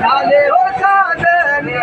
झाले हो साधने